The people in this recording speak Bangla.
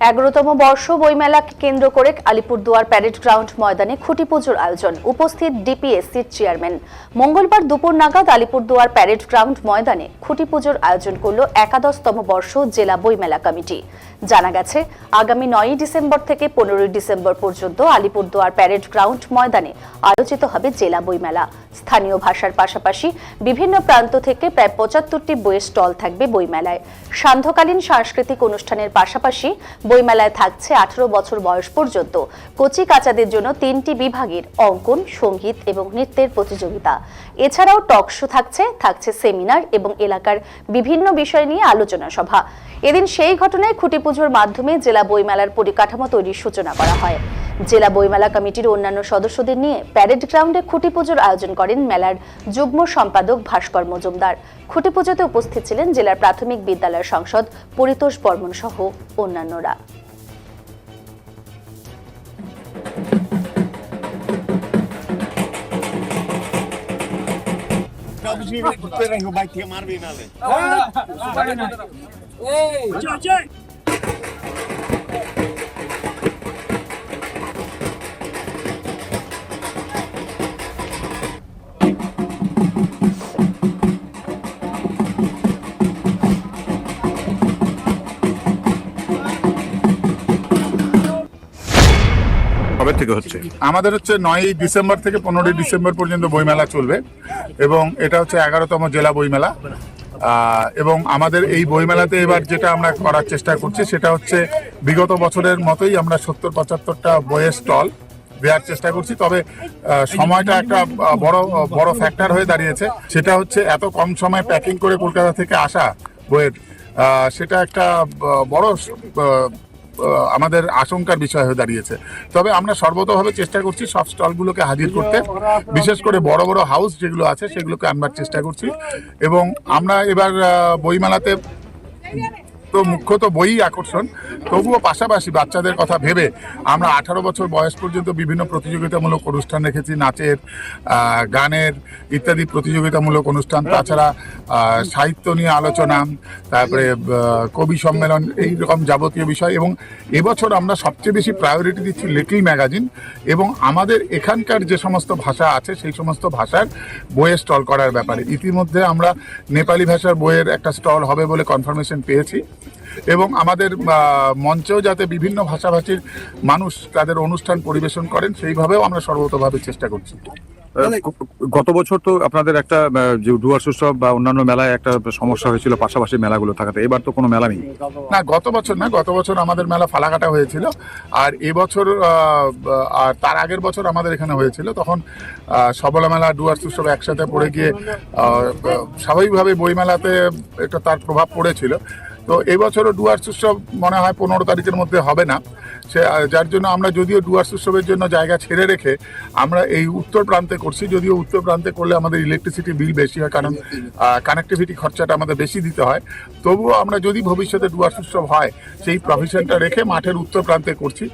এগারোতম বর্ষ বইমেলাকে কেন্দ্র করে আলিপুরদুয়ার প্যারেড গ্রাউন্ড ময়দানে খুঁটি পুজোর আয়োজন। উপস্থিত ডিপিএসসির চেয়ারম্যান। মঙ্গলবার দুপুর নাগাদ আলিপুরদুয়ার প্যারেড গ্রাউন্ড ময়দানে খুঁটি পুজোর আয়োজন করল একাদশতম বর্ষ জেলা বইমেলা কমিটি। জানা গেছে, আগামী নয়ই ডিসেম্বর থেকে পনেরোই ডিসেম্বর পর্যন্ত আলিপুরদুয়ার প্যারেড গ্রাউন্ড ময়দানে আয়োজিত হবে জেলা বইমেলা। স্থানীয় ভাষার পাশাপাশি বিভিন্ন প্রান্ত থেকে প্রায় পঁচাত্তরটি বইয়ের স্টল থাকবে বইমেলায়। সান্ধ্যকালীন সাংস্কৃতিক অনুষ্ঠানের পাশাপাশি বইমেলায় থাকছে আঠারো বছর বয়স পর্যন্ত। কচি কাচাদের জন্য তিনটি বিভাগের অঙ্কন, সংগীত এবং নৃত্যের প্রতিযোগিতা। এছাড়াও টক শো থাকছে থাকছে সেমিনার এবং এলাকার বিভিন্ন বিষয় নিয়ে আলোচনা সভা। এদিন সেই ঘটনায় খুঁটি পুজোর মাধ্যমে জেলা বইমেলার পরিকাঠামো তৈরির সূচনা করা হয়। জেলা বইমেলা কমিটির অন্যান্য সদস্যদের নিয়ে প্যারেড গ্রাউন্ডে খুঁটি পুজোর আয়োজন করেন মেলার যুগ্ম সম্পাদক ভাস্কর মজুমদার। খুঁটি পুজোতে উপস্থিত ছিলেন জেলার প্রাথমিক বিদ্যালয় সংসদ পরিতোষ বর্মন সহ অন্যান্যরা। থেকে মারবি থেকে হচ্ছে। আমাদের হচ্ছে নয়ই ডিসেম্বর থেকে পনেরোই ডিসেম্বর পর্যন্ত বইমেলা চলবে এবং এটা হচ্ছে এগারোতম জেলা বইমেলা। এবং আমাদের এই বইমেলাতে এবার যেটা আমরা করার চেষ্টা করছি সেটা হচ্ছে বিগত বছরের মতোই আমরা সত্তর পঁচাত্তরটা বইয়ের স্টল দেওয়ার চেষ্টা করছি। তবে সময়টা একটা বড় বড় ফ্যাক্টর হয়ে দাঁড়িয়েছে। সেটা হচ্ছে এত কম সময় প্যাকিং করে কলকাতা থেকে আসা বইয়ের সেটা একটা বড় আমাদের আশঙ্কার বিষয় হয়ে দাঁড়িয়েছে। তবে আমরা সর্বতভাবে চেষ্টা করছি সব স্টলগুলোকে হাজির করতে। বিশেষ করে বড় বড় হাউস যেগুলো আছে সেগুলোকে আনবার চেষ্টা করছি। এবং আমরা এবার বইমেলাতে তো মুখ্যত বই আকর্ষণ। তবুও পাশাপাশি বাচ্চাদের কথা ভেবে আমরা আঠারো বছর বয়স পর্যন্ত বিভিন্ন প্রতিযোগিতামূলক অনুষ্ঠান রেখেছি, নাচের গানের ইত্যাদি প্রতিযোগিতামূলক অনুষ্ঠান, তাছাড়া সাহিত্য নিয়ে আলোচনা, তারপরে কবি সম্মেলন এই রকম যাবতীয় বিষয় এবং এবছর আমরা সবচেয়ে বেশি প্রায়োরিটি দিচ্ছি লিটল ম্যাগাজিন এবং আমাদের এখানকার যে সমস্ত ভাষা আছে সেই সমস্ত ভাষার বইয়ের স্টল করার ব্যাপারে। ইতিমধ্যে আমরা নেপালি ভাষার বইয়ের একটা স্টল হবে বলে কনফার্মেশন পেয়েছি। এবং আমাদের মঞ্চেও যাতে বিভিন্ন ভাষাভাষীর মানুষ তাদের অনুষ্ঠান পরিবেশন করেন সেইভাবেও আমরা সর্বতভাবে চেষ্টা করছি। গত বছর তো আপনাদের একটা যে ডুয়ার্স উৎসব বা অন্যান্য মেলায় একটা সমস্যা হয়েছিল পাশাপাশি মেলাগুলো থাকাতে এবার তো কোনো মেলা নেই। না গত বছর না গত বছর আমাদের মেলা ফালাকাটা হয়েছিল আর এবছর আর তার আগের বছর আমাদের এখানে হয়েছিল তখন সবলা মেলা ডুয়ার্স উৎসব একসাথে পড়ে গিয়ে স্বাভাবিকভাবে বইমেলাতে একটা তার প্রভাব পড়েছিল তো এবছরও ডুয়ার্স উৎসব মনে হয় পনেরো তারিখের মধ্যে হবে না। সে যার জন্য আমরা যদিও ডুয়ার্স উৎসবের জন্য জায়গা ছেড়ে রেখে আমরা এই উত্তর প্রান্তে করছি, যদিও উত্তর প্রান্তে করলে আমাদের ইলেকট্রিসিটি বিল বেশি হয় কারণ কানেক্টিভিটি খরচাটা আমাদের বেশি দিতে হয়। তবুও আমরা যদি ভবিষ্যতে ডুয়ার্স উৎসব হয়, সেই প্রভিশনটা রেখে মাঠের উত্তর প্রান্তে করছি।